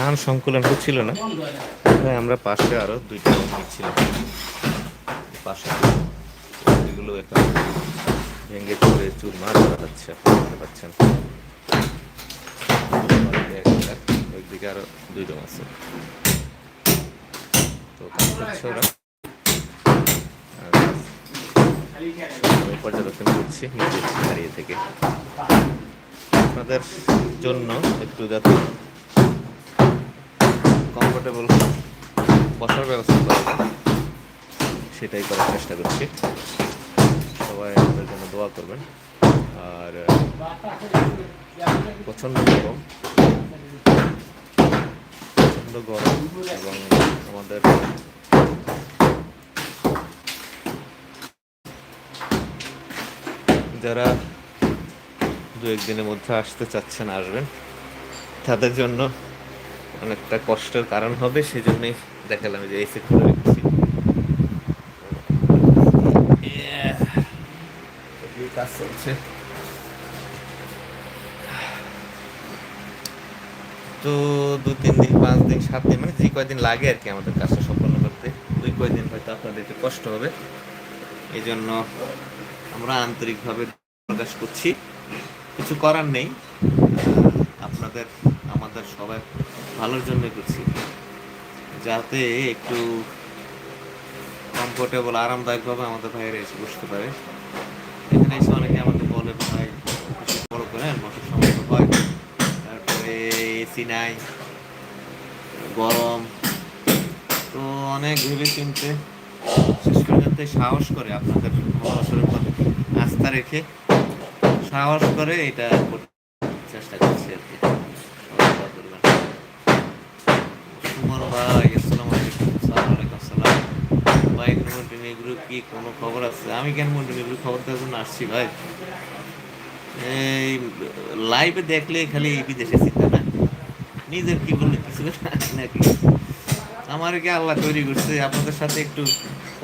স্থান সংকুলন হচ্ছিল না। তাই আমরা পাশে আরও দুইটা নিচ্ছিলাম পাশে এগুলো এখন ভেঙে চুরে চুরমার আপনি দেখতে পাচ্ছেন। ওইদিকে আরও দুই রুম আছে। তো পর্যবেক্ষণ করছি নিজে দাঁড়িয়ে থেকে। আপনাদের জন্য একটু যাতে কমফোর্টেবল বসার ব্যবস্থা করা সেটাই করার চেষ্টা করছি। সবাই আমাদের জন্য দোয়া করবেন। আর প্রচণ্ড গরম। প্রচণ্ড গরম এবং আমাদের যারা দু একদিনের মধ্যে আসতে চাচ্ছেন, আসবেন। তাদের জন্য অনেকটা কষ্টের কারণ হবে সেই জন্যই দেখালাম যে এসি খুলে রেখেছি কাজ চলছে। তো দু, তিন দিন, পাঁচ দিন, সাত দিন মানে যে কয়দিন লাগে আর কি আমাদের কাজটা সম্পন্ন করতে দুই কয়দিন হয়তো আপনাদের একটু কষ্ট হবে। এই জন্য আমরা আন্তরিকভাবে প্রকাশ করছি। কিছু করার নেই। আপনাদের, আমাদের সবাই ভালোর জন্য করছি। যাতে একটু কমফোর্টেবল আরামদায়কভাবে আমাদের ভাইয়েরা এসে বসতে পারে। এখানে এসে অনেকে আমাকে বলে, ভাই বড় করেন বসার সমস্যা হয়। তারপরে এসি নাই, গরম। তো অনেক ভেবে চিনতে শেষ করে যাতে সাহস করে আপনাদের উপর আস্থা রেখে, সাহস করে এটা চেষ্টা করছি আর কি সবাই দোয়া করবেন। সুমন ভাই কি কোনো খবর আমি কেন খবর আসছি ভাই? এই লাইভে দেখলে খালি বিদেশে না? নিজের কি বললে কিছু নাকি? আমার কি আল্লাহ তৈরি করছে, আপনাদের সাথে একটু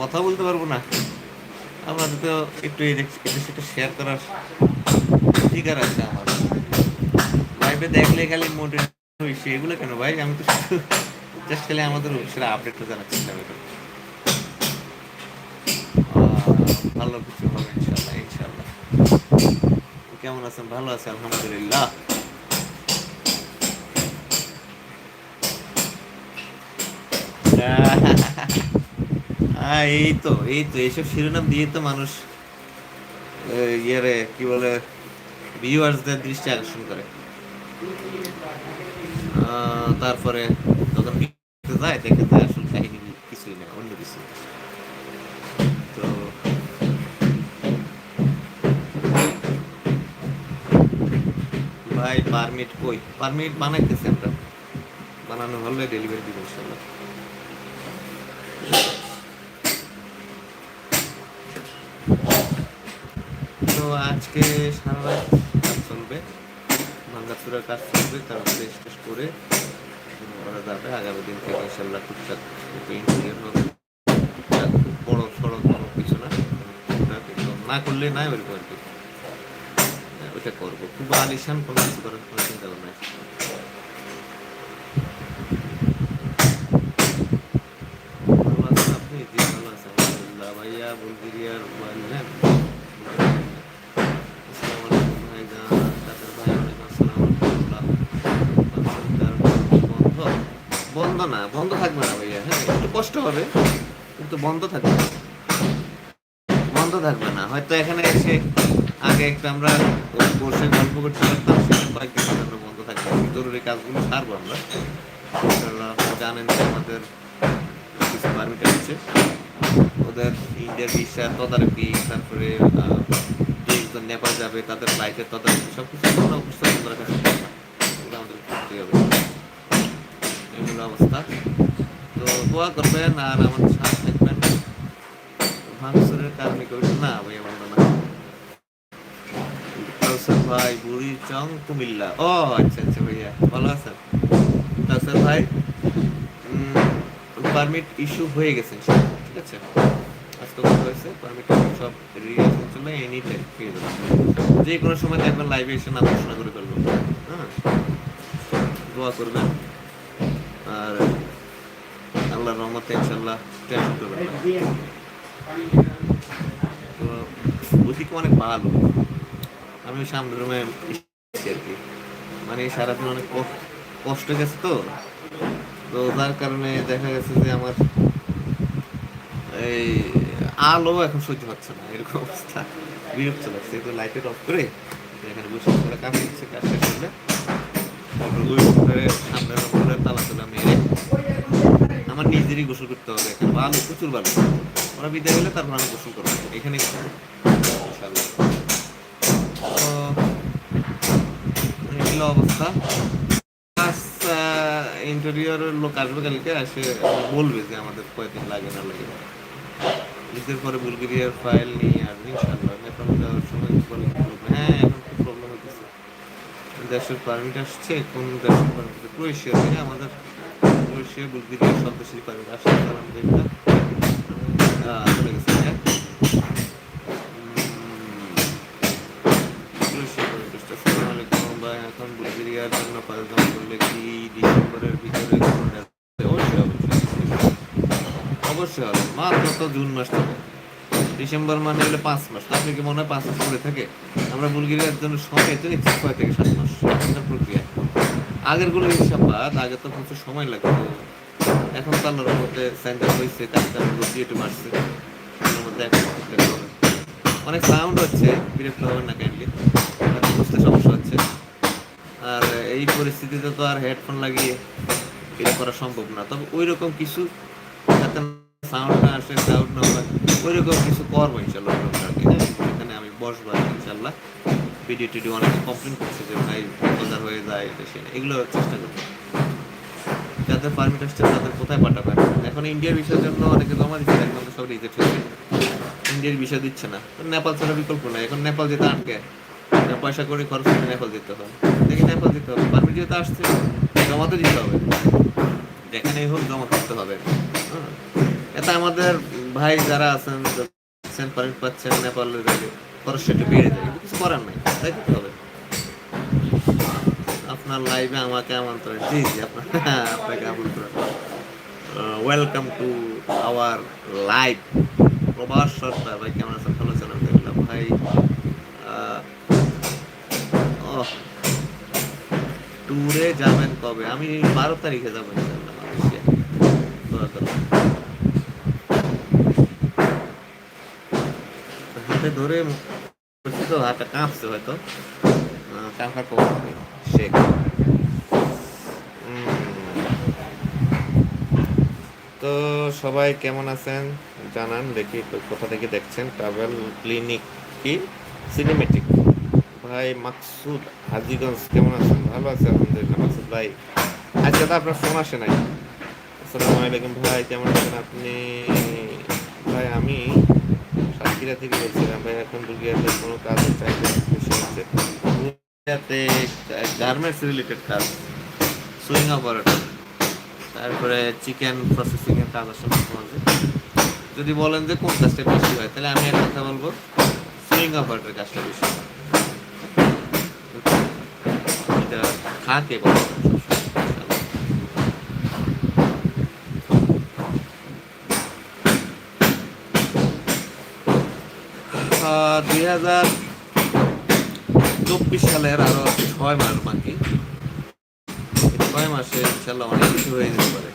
কথা বলতে পারব না? আপনাদের তো একটু শেয়ার করার অধিকার আছে আমার। লাইভে দেখলে খালি হয়েছে এগুলো কেন ভাই? আমি তো জাস্ট খালি আমাদের সেটা আপডেটটা জানাচ্ছিলাম এটা আহ, ভালো কিছু হবে ইনশাল্লাহ ইনশাল্লাহ কেমন আছেন? ভালো আছে আলহামদুলিল্লাহ। এই তো এই তো এইসব শিরোনাম দিয়ে তো মানুষ ইয়েরে কি বলে ভিউয়ার্সদের দৃষ্টি আকর্ষণ করে। তারপরে দেখতে যায়, দেখে যায় আসল কাহিনী কিছুই না অন্য কিছু তো ভাই পারমিট কই? পারমিট বানাইতেছি আমরা। বানানো হলে ডেলিভারি দিব ইনশাল্লাহ তো আজকে সারা রাত কাজ চলবে ভাঙ্গাচুরার কাজ চলবে, তারপরে শেষ করে করা যাবে আগামী দিন থেকে ইনশাল্লাহ টুকটাক ইন্টারভিউ হবে বড় সড়ক কোনো কিছু না না করলে নাই ওরকম আর কি ওইটা করব, খুব আলিশান কোনো কিছু করার কোনো চিন্তা ভাবনা। ভালো আছেন আপনি জি ভালো আছেন, আলহামদুলিল্লাহ ভাইয়া, বুলগেরিয়ার মোবাইল নেন আসসালামু আলাইকুম ভাইজান ডাক্তার ভাই ওয়ালাইকুম আসসালাম রাহমাতুল্লাহ কম্পিউটার বন্ধ বন্ধ না, বন্ধ থাকবে না ভাইয়া হ্যাঁ? একটু কষ্ট হবে, কিন্তু বন্ধ থাকবে না। বন্ধ থাকবে না। হয়তো এখানে এসে আগে একটু আমরা বসে গল্প করতে পারতাম সেটা বন্ধ থাকবে। জরুরি কাজগুলো সারবো আমরা। জানেন যে আমাদের কিছু পারমিট আছে। ওদের ইন্ডিয়ার ভিসা তদারকি, তারপরে নেপাল যাবে, তাদের ফ্লাইটের তদারকি সব কিছু আমরা অবস্থা আমাদের করতে হবে। এগুলো অবস্থা। তো দোয়া করবেন আর আমাদের সাথে থাকবেন। ভাঙচুরের কারণে কেউ না ভাইয়া বন্ধু না ভাই, বুড়ি, চং, কুমিল্লা। ও আচ্ছা আচ্ছা ভাইয়া, ভালো আছেন? কাউসার ভাই পারমিট ইস্যু হয়ে গেছে ঠিক আছে? আজকে কথা হয়েছে? পারমিট সব রিয়াকশন চলে এনি টাইম পেয়ে যাবেন। যে কোনো সময় দেখবেন লাইভে এসে নাম ঘোষণা করে ফেলব। হ্যাঁ? দোয়া করবেন। আর আল্লাহর রহমতে ইনশাল্লাহ টেনশন করবেন তো বুঝি অনেক ভালো। আমি সামনের রুমে আর কি। মানে সারাদিন অনেক কষ্ট গেছে তো। তো যার কারণে দেখা গেছে যে আমার এই আলো এখন সহ্য হচ্ছে না, এরকম অবস্থা। বিরক্ত লাগছে তো লাইটের অফ করে এখানে বসে কাজ করছে, কাজটা করলে। তারপর ওই ঘরে সামনের তালা তালা মেরে আমার নিজেরই গোসল করতে হবে এখানে। ভালো প্রচুর ভালো। ওরা বিদায় হলে তারপর আমি গোসল করব। এখানে অবস্থা। ইন্টেরিয়রের লোক আসবে কালকে, এসে বলবে যে আমাদের কয়দিন লাগে না লাগে। ঈদের পরে বুলগেরিয়ার ফাইল নিয়ে আসবে ইনশাল্লাহ নেপাল যাওয়ার সময় হ্যাঁ এখন খুব প্রবলেম হতেছে দেশের পারমিট আসছে কোন দেশের পারমিট ক্রোয়েশিয়া থেকে আমাদের ক্রোয়েশিয়া বুলগেরিয়া সব দেশের পারমিট আসছে আলহামদুলিল্লাহ। আহ, চলে গেছে এখন বুলগেরিয়ার জন্য করলে কি ডিসেম্বরের ভিতরে অবশ্যই অবশ্যই। অবশ্যই হবে মাত্র তো জুন মাস থেকে ডিসেম্বর মানে হলে পাঁচ মাস। আপনি কি মনে হয় পাঁচ মাস পরে থাকে? আমরা বুলগেরিয়ার জন্য সময় তো নিচ্ছি ছয় থেকে সাত মাস প্রক্রিয়া। আগেরগুলো হিসাব বাদ আগে তো প্রচুর সময় লাগতো। এখন তো আল্লাহর মধ্যে সেন্টার হয়েছে কাজটা গতি একটু মারছে। অনেক সাউন্ড হচ্ছে, বিরক্ত হবেন না কাইন্ডলি বুঝতে সমস্যা হচ্ছে। আর এই পরিস্থিতিতে তো আর হেডফোন লাগিয়ে এটা করা সম্ভব না। তবে ওই রকম কিছু যাতে সাউন্ড না আসে সাউন্ড না হয় ওই রকম কিছু করব ইনশাল্লাহ? এখানে আমি বসবো ইনশাল্লাহ। ভিডিও টিডিও অনেকে কমপ্লেন করছে যে ভাই বাজার হয়ে যায়, এটা সে এগুলো চেষ্টা করব। যাদের পারমিট আসছে তাদের কোথায় পাঠাবেন এখন ইন্ডিয়ার বিষয়ের জন্য অনেকে জমা দিচ্ছে, এখন সব রিজেক্ট হয়েছে ইন্ডিয়ার বিষয় দিচ্ছে না। নেপাল ছাড়া বিকল্প নাই। এখন নেপাল যেতে আটকে। পয়সা করে খরচ করে নেপাল যেতে হবে। দেখি নেপাল যেতে হবে। পারমিট যেতে আসছে, জমা তো দিতে হবে। যেখানেই হোক জমা করতে হবে। হ্যাঁ। এতে আমাদের ভাই যারা আছেন সেন্ট পারমিট পাচ্ছেন খরচ বেড়ে কিন্তু কিছু করার নাই, তাই করতে হবে। আপনার লাইভে আমাকে আমন্ত্রণ, জি জি, আপনার আপনাকে আমন্ত্রণ। ওয়েলকাম টু আওয়ার লাইভ প্রবাস সরকার ভাই, কেমন আছেন? ভালো আছেন? আলহামদুলিল্লাহ, ভাই ট্যুরে যাবেন কবে? আমি বারো তারিখে যাব ইনশাল্লাহ মালয়েশিয়া দোয়া করবেন। হাতে ধরে বলছি তো, হাতটা কাঁপছে হয়তো। কাঁপার পর শেখ। তো সবাই কেমন আছেন? জানান, দেখি কোথা থেকে দেখছেন? ট্রাভেল ক্লিনিক কি? সিনেমেটিক। ভাই, মাকসুদ হাজিগঞ্জ, কেমন আছেন? ভালো আছে, আলহামদুলিল্লাহ, মাকসুদ ভাই। আজকে তো আপনার ফোন আসে নাই। আসসালামু আলাইকুম ভাই, কেমন আছেন আপনি? ভাই, আমি সাতক্ষীরা থেকে বলছিলাম ভাই এখন বুলগিয়াতে কোনো কাজ হচ্ছে গার্মেন্টস রিলেটেড কাজ সুইং অপারেটর তারপরে চিকেন প্রসেসিং এর কাজ আসে মাঝে যদি বলেন যে কোন কাজটা বেশি হয়, তাহলে আমি একটা কথা বলব সুইং অপারেটর কাজটা বেশি হয়। থাকে বলে দুই হাজার চব্বিশ সালের আরও ছয় মাস বাকি। ছয় মাসে ইনশাল্লাহ অনেক কিছু হয়ে যেতে পারে।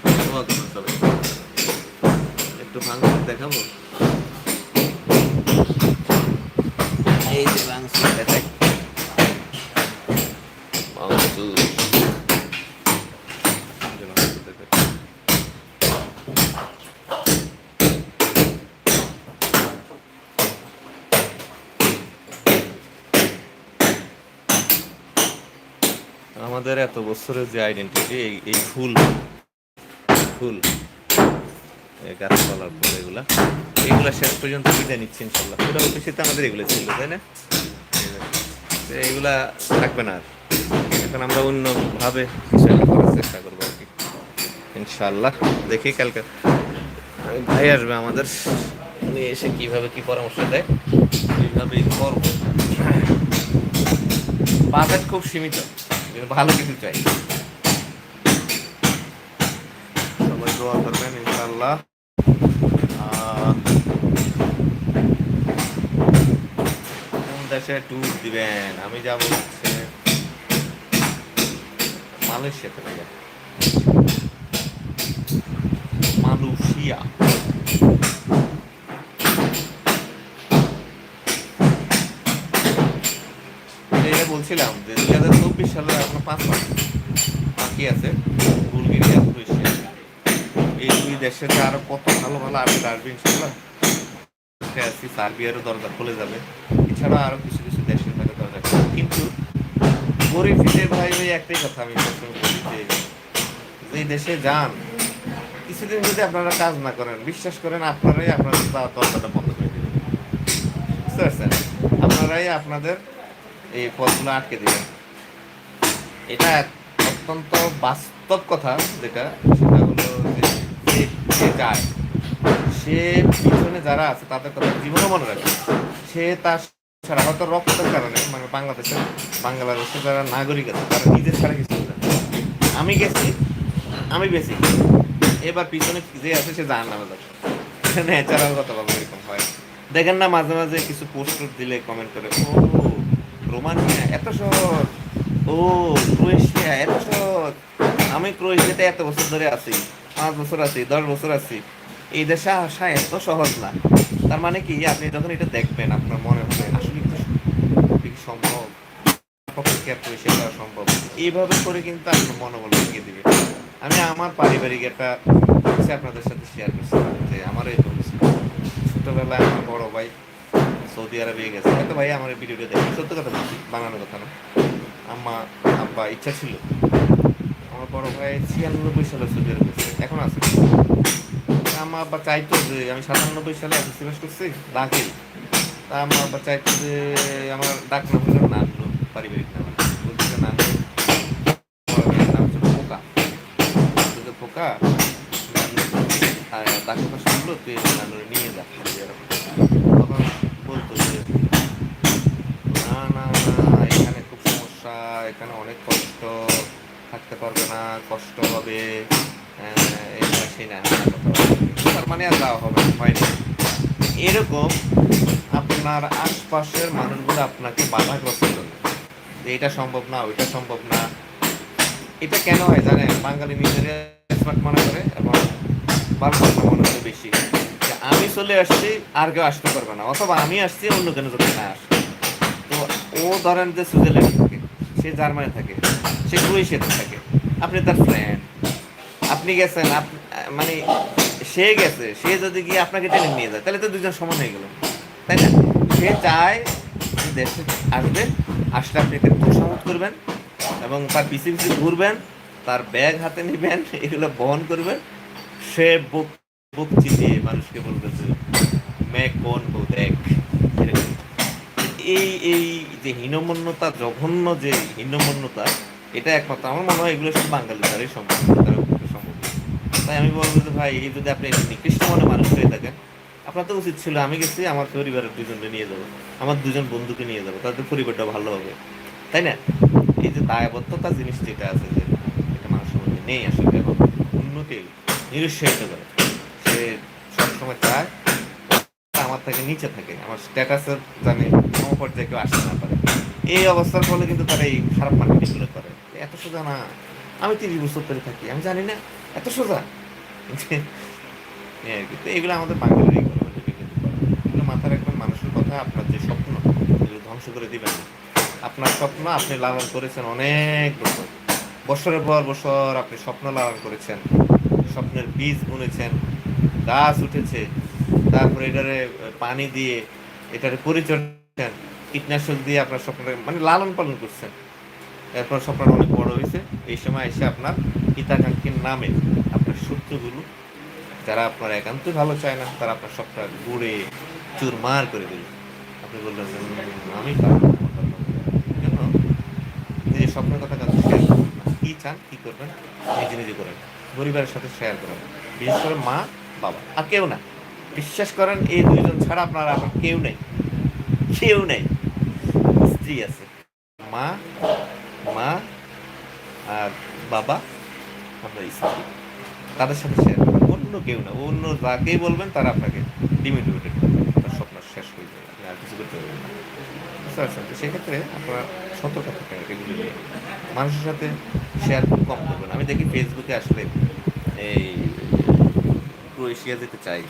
একটু ভাঙচুর দেখাবো? এই যে ভাঙচুর দেখাই। ভাঙচুর। আমাদের এত বছরের যে আইডেন্টিটি এই এই ফুল ফুল গাছপালার পর এগুলা এগুলা শেষ পর্যন্ত বিদায় নিচ্ছে ইনশাল্লাহ। পুরো অফিসে আমাদের এগুলো ছিল, তাই না? তো এইগুলা থাকবে না আর। এখন আমরা অন্যভাবে কিছু করার চেষ্টা করব আর কি। ইনশাল্লাহ, দেখি কালকে ভাই আসবে আমাদের, উনি এসে কীভাবে কি পরামর্শ দেয় এইভাবেই করব। বাজেট খুব সীমিত। ভালো কিছু চাই। সবাই দোয়া করবেন ইনশাল্লাহ কোন দেশে ট্যুর দিবেন? আমি যাব মালয়েশিয়াতে। মালয়েশিয়া। বলছিলাম যে দুই হাজার চব্বিশ সালের এখনও পাঁচ মাস বাকি আছে, বুলগেরিয়া, ক্রোয়েশিয়া। এই দুই দেশে যে কত ভালো ভালো আপডেট আসবে আছি সার্বিয়ারও দরজা খুলে যাবে। এছাড়া আরও কিছু কিছু দেশের হয়তো দরজা খুলবে। কিন্তু গরিব ফিরে ভাই একটাই কথা আমি বলি যে যে দেশে যান, কিছুদিন যদি আপনারা কাজ না করেন, বিশ্বাস করেন আপনারাই আপনাদের দরজাটা বন্ধ করে দেবেন। বুঝতে পারছেন? আপনারাই আপনাদের এই পথগুলো আটকে দিবেন। এটা অত্যন্ত বাস্তব কথা যেটা, সেটা হলো যে যায়, সে পিছনে যারা আছে তাদের কথা জীবনে মনে রাখে। সে তার ছাড়া হয়তো রক্তের কারণে মানে বাংলাদেশের বাংলাদেশের যারা নাগরিক আছে, তারা নিজের ছাড়া কিছু না। আমি গেছি, আমি বেশি এবার পিছনে যে আছে সে জান নামে যাবে ন্যাচারাল কথা বলব এরকম হয়। দেখেন না, মাঝে মাঝে কিছু পোস্ট দিলে কমেন্ট করে, ও রোমানিয়া এত সহজ ও, ক্রোয়েশিয়া, এত সহজ আমি ক্রোয়েশিয়াতে এত বছর ধরে আছি, পাঁচ বছর আছি, দশ বছর আছি। এই দেশে আসা এত সহজ না। তার মানে কি, আপনি যখন এটা দেখবেন, আপনার মনে হবে আসলে সম্ভব? সম্ভব। এইভাবে করে কিন্তু আপনার মনোবল ভেঙে দিবে। আমি আমার পারিবারিক একটা আপনাদের সাথে শেয়ার করছি, যে আমার এই ছোটবেলায় আমার বড় ভাই সৌদি আরবে গেছে। হয়তো ভাই, আমার ভিডিওটা দেখে সত্য কথা বলছি বানানোর কথা না। আম্মা, আব্বা, ইচ্ছা ছিল। আমার বড় ভাই ছিয়ানব্বই সালে সৌদি আরবে গেছে। এখন আছে। আম্মা, আব্বা চাইতো যে আমি সাতানব্বই সালে এসএসসি পাস করছি দাখিল তা আম্মা, আব্বা চাইতো যে আমার ডাক নাম হলো নানু পারিবারিক নাম। কষ্ট হবে। তার মানে আর যাওয়া হবে হয়নি এরকম আপনার আশপাশের মানুষগুলো আপনাকে বাধাগ্রস্ত করবে। যে এটা সম্ভব না, ওইটা সম্ভব না। এটা কেন হয় জানেন? বাঙালি নিজেরা স্মার্ট মনে করে এবং বাংলা মনে করে বেশি। আমি চলে আসছি, আর কেউ আসতে পারবে না, অথবা আমি আসছি, অন্য কেন যদি না আসে। তো ও ধরেন যে সুইজারল্যান্ডে থাকে, সে জার্মানি থাকে, সে ক্রোয়েশিয়াতে থাকে। আপনি তার ফ্রেন্ড আপনি গেছেন মানে সে গেছে, সে যদি গিয়ে আপনাকে টেনে নিয়ে যায়, তাহলে তো দুজন সমান হয়ে গেল। তাই না? সে চায় দেশে আসবে, আসলে আপনি একে তোষামত করবেন এবং তার পিছিয়ে পিছিয়ে ঘুরবেন, তার ব্যাগ হাতে নেবেন, এগুলো বহন করবেন। সে বুক বুক চিতিয়ে মানুষকে বলবে যে, মেঘ কোন বউ দেখ এই এই যে হীনমন্যতা, জঘন্য যে হীনমন্যতা এটা একমাত্র আমার মনে হয় এগুলো সব বাঙালি দ্বারাই সম্ভব সম্ভব। তাই আমি বলব যে ভাই, এই যদি আপনি নিকৃষ্ট মনে মানুষ হয়ে থাকেন, আপনার তো উচিত ছিল আমি গেছি, আমার পরিবারের দুজনকে নিয়ে যাব, আমার দুজন বন্ধুকে নিয়ে যাব, তাদের পরিবারটা ভালো হবে। তাই না? এই যে দায়বদ্ধতা জিনিস যেটা আছে যে, এটা মানুষের মধ্যে নেই আসলে, এবং উন্নতি নিরুৎসাহিত করে। সে সবসময় চায় আমার থেকে নিচে থাকে, আমার স্ট্যাটাসের জানে সমপর্যায়ে কেউ আসতে না পারে। এই অবস্থার ফলে কিন্তু তারা এই খারাপ মার্কেটিংগুলো করে। এত সোজা না। আমি তিরিশ বছর ধরে থাকি, আমি জানি না, এত সোজা। এই আর কি, তো এগুলো আমাদের বাঙালির এগুলো মাথায় রাখবেন মানুষের কথা, আপনার যে স্বপ্ন, এগুলো ধ্বংস করে দিবেন আপনার স্বপ্ন আপনি লালন করেছেন অনেক বছর। বছরের পর বছর আপনি স্বপ্ন লালন করেছেন। স্বপ্নের বীজ বুনেছেন, গাছ উঠেছে, তারপরে এটারে পানি দিয়ে এটারে পরিচর্যা কীটনাশক দিয়ে আপনার স্বপ্নটা মানে লালন পালন করছেন। এরপর স্বপ্নটা অনেক বড় হয়েছে। এই সময় এসে আপনার হিতাকাঙ্ক্ষীর নামে আপনার শত্রুগুলো যারা আপনার একান্তই ভালো চায় না তারা আপনার সবটা ঘুরে চুরমার করে দেবে আপনি বললেন আমি পারব না, আমার পারব না।" কেন নিজের স্বপ্নের কথা কাছে শেয়ার কী চান কী করবেন নিজে নিজে করেন। পরিবারের সাথে শেয়ার করেন। বিশেষ করে মা বাবা। আর কেউ না। বিশ্বাস করেন এই দুইজন ছাড়া আপনার আপনার কেউ নেই। কেউ নেই। স্ত্রী আছে। মা বাবা আপনার স্ত্রী তাদের সাথে শেয়ার করবেন অন্য কেউ না, অন্য যাকেই বলবেন তারা আপনাকে ডিমিডিমেটেড করবে। স্বপ্ন শেষ হয়ে যাবে, আপনি আর কিছু করতে পারবেন না। বুঝতে পারছেন তো সেক্ষেত্রে আপনারা সতর্ক থাকবেন এগুলো নিয়ে। মানুষের সাথে শেয়ার খুব কম করবেন। আমি দেখি ফেসবুকে আসলে এই ক্রোয়েশিয়া যেতে চাই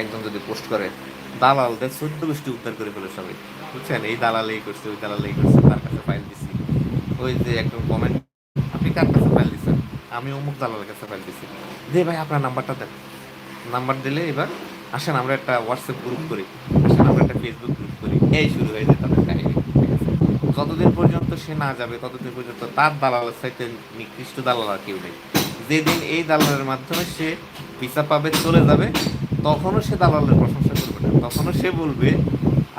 একজন যদি পোস্ট করে, দালালদের চোদ্দ গোষ্ঠী উদ্ধার করে ফেলে সবাই। বুঝছেন? এই দালাল এই করছে, ওই দালাল এই করছে, তার কাছে ফাইল দিছি। ওই যে একদম কমেন্ট আপনি কার কাছে ফাইল দিচ্ছেন আমি অমুক দালালের কাছে ফাইল দিছি। দে ভাই, আপনার নাম্বারটা দেন। নাম্বার দিলে এবার আসেন, আমরা একটা হোয়াটসঅ্যাপ গ্রুপ করি। আসেন, আমরা একটা ফেসবুক গ্রুপ করি। এই শুরু হয়ে যায় তাদের কাহিনী যতদিন পর্যন্ত সে না যাবে, ততদিন পর্যন্ত তার দালালের সাথে নিকৃষ্ট দালাল আর কেউ নেই। যেদিন এই দালালের মাধ্যমে সে ভিসা পাবে, চলে যাবে, তখনও সে দালালের প্রশংসা করবে না। তখনও সে বলবে,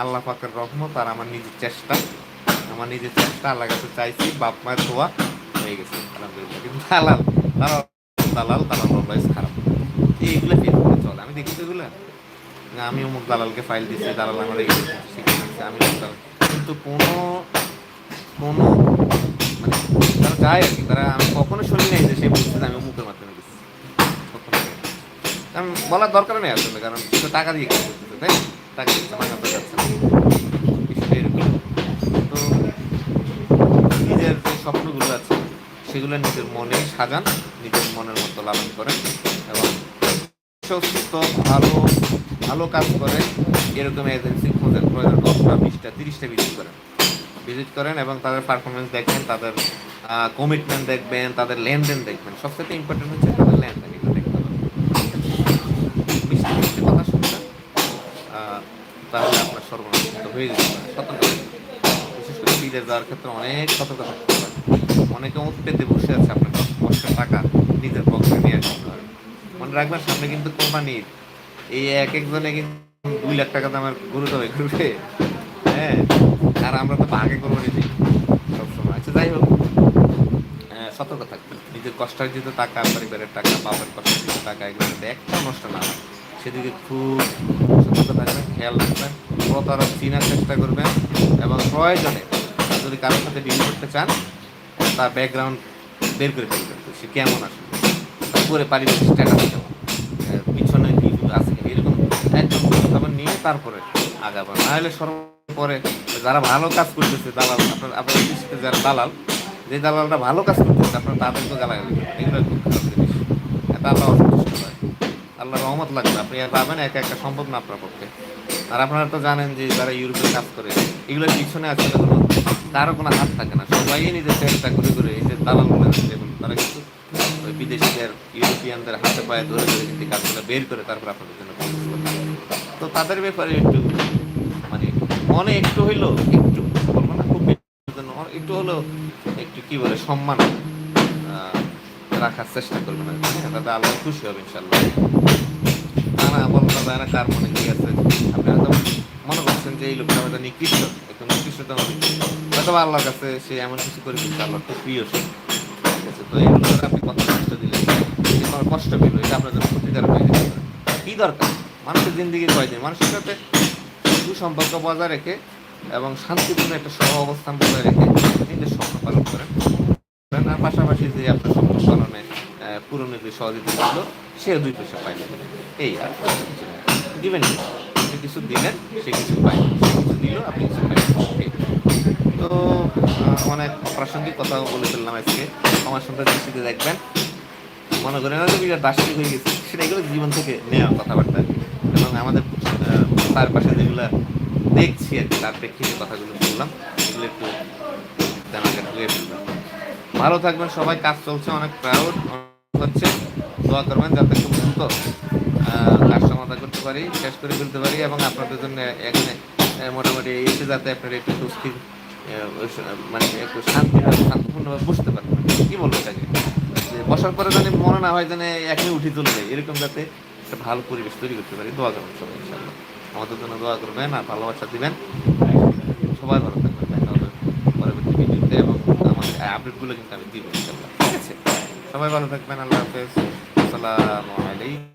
আল্লাহ পাকের রহমত আর আমার নিজের চেষ্টা। আমার নিজের চেষ্টা আল্লাহ কাছে চাইছি, বাপ মায়ের দোয়া হয়ে গেছে। দালাল দালাল দালাল দালাল অলওয়েজ খারাপ। এইগুলো ফেসবুকে চলে। আমি দেখি তো এগুলো। না, আমি অমুক দালালকে ফাইল দিচ্ছি দালাল আমার এই শিখে আমি কিন্তু কোনো কোনো মানে তারা যায় আর কি, তারা আমি কখনো শুনি নাই যে সে বলছে আমি অমুকের মাধ্যমে নাই। আমি বলার দরকার নেই আসলে, কারণ সে টাকা দিয়ে কাজ তাই টাকা দিচ্ছে মাইনা তো যাচ্ছে এরকম। তো নিজের যে স্বপ্নগুলো আছে সেগুলো নিজের মনে সাজান, নিজের মনের মতো লালন করেন এবং সুস্থ, ভালো ভালো কাজ করে এরকম এজেন্সি খোঁজেন। প্রয়োজন দশটা বিশটা, তিরিশটা ভিজিট করেন। ভিজিট করেন এবং তাদের পারফরমেন্স দেখবেন, তাদের কমিটমেন্ট দেখবেন, তাদের লেনদেন দেখবেন। সবচেয়ে ইম্পর্টেন্ট হচ্ছে তাদের লেনদেন, এগুলো দেখতে হবে। কথা শুনবেন তাহলে আপনার সর্বনাশ হয়ে যেতে পারে। সতর্ক বিশেষ করে বিদেশ যাওয়ার ক্ষেত্রে অনেক সতর্ক থাকতে অনেকে উঠ পেতে বসে আছে আপনার দশ কষ্টের টাকা নিজের পক্ষে নিয়ে আসতে হবে মনে রাখবেন সামনে কিন্তু কোম্পানির এই এক একজনে কিন্তু দুই লাখ টাকা দামের গরু তবে করবে। হ্যাঁ আর আমরা তো ভাগে করব নিজে সবসময়। আচ্ছা যাই হোক। আহ, সতর্ক থাকবেন। নিজের কষ্টার্জিত টাকা পরিবারের টাকা বাবার কষ্টার্জিত টাকা এগুলো একটা নষ্ট না। হয় সেদিকে খুব সতর্ক থাকবেন খেয়াল রাখবেন প্রতারক চিনার চেষ্টা করবেন এবং প্রয়োজনে যদি কারোর সাথে ডিল করতে চান তার ব্যাকগ্রাউন্ড বের করে ফেলবেন সে কেমন আসলে তারপরে পারিবারিক স্ট্যাটাস কেমন পিছনে কি আছে এরকম একদম খবর নিয়ে তারপরে আগাবেন নাহলে সর্বপরে যারা ভালো কাজ করতেছে দালাল, আপনার আপনার দৃষ্টিতে যারা দালাল, যে দালালটা ভালো কাজ করতেছে, আপনার তাদেরকে গালাগালি। এগুলো খুব খারাপ জিনিস। এটা আল্লাহ অসন্তুষ্ট হয় আল্লাহ রহমত লাগবে আপনি আর পাবেন, একা একা সম্ভব না আপনার পক্ষে। আর আপনারা তো জানেন যে যারা ইউরোপে কাজ করে, এগুলোর পিছনে কোনো কারও কোনো হাত থাকে না সবাই নিজের চেষ্টা করে করে যে দালাল বলে না, যেগুলো, তারা কিন্তু ওই বিদেশিদের ইউরোপিয়ানদের হাতে পায়ে ধরে ধরে কিন্তু কাজগুলো বের করে তারপর আপনাদের জন্য। তো তাদের ব্যাপারে একটু মানে মনে একটু হইল একটু বলব না খুব একটু হলো একটু কি বলে সম্মান রাখার চেষ্টা করবেন আর কি। তাতে আল্লাহ খুশি হবে ইনশাল্লাহ না না বলব যায় না কার মনে কি আছে আপনি হয়তো মনে করছেন যে এই লোকটা হয়তো নিকৃষ্ট, একটু নিকৃষ্টতম। হয়তো আল্লাহর কাছে সে এমন কিছু করে দিচ্ছে আল্লাহর খুব প্রিয় সে ঠিক আছে, তো এইগুলো আপনি কত কষ্ট দিলেন সে কোনো কষ্ট পেল, এটা আপনার জন্য ক্ষতিকারক হয়ে যেতে পারে কি দরকার মানুষের জিন্দিগি কয়দিন মানুষের সাথে সুসম্পর্ক বজায় রেখে এবং শান্তিপূর্ণ একটা সহ অবস্থান বজায় রেখে নিজের স্বপ্ন পালন করেন। আর পাশাপাশি যে আপনার স্বপ্ন পালনে পূরণের যে সহযোগিতা ছিল সেও দুই পয়সা পাইলেন এই আর কিছু না। দিবেন কি? আপনি কিছু দিলেন সে কিছু পাই সে কিছু দিল আপনি কিছু এই। তো অনেক প্রাসঙ্গিক কথা বলে ফেললাম আজকে। আমার সঙ্গে দৃষ্টিতে দেখবেন মনে করেন যে বিরাট দার্শনিক হয়ে গেছে সেটা এগুলো জীবন থেকে নেওয়া কথাবার্তা। এবং আমাদের আহ, চারপাশে যেগুলো দেখছি আর কি তার প্রেক্ষিতে কথাগুলো বললাম এগুলো একটু জানালে ধুয়ে ফেললাম। ভালো থাকবেন সবাই কাজ চলছে অনেক প্রাউড হচ্ছে। দোয়া করবেন যাতে খুব কাজ সমাধান করতে পারি শেষ করে ফেলতে পারি এবং আপনাদের জন্য এখানে মোটামুটি এসে যাতে আপনারা একটু সুস্থির আহ, ওই স- মানে একটু শান্তি শান্তিপূর্ণভাবে বুঝতে পারবেন কি বলব এটাকে? যে বসার পরে যেন মনে না হয় যেন এখনই উঠি চলে এরকম যাতে একটা ভালো পরিবেশ তৈরি করতে পারি। দোয়া করবেন সবাই ইনশাআল্লাহ। আমাদের জন্য দোয়া করবেন আর ভালোবাসা দিবেন। সবাই ভালো থাকবেন। দেখা হবে পরবর্তী ভিডিওতে এবং আমাদের আপডেটগুলো কিন্তু আমি দিব ইনশাআল্লাহ। ঠিক আছে? সবাই ভালো থাকবেন। আল্লাহ হাফেজ। আসসালামু আলাইকুম।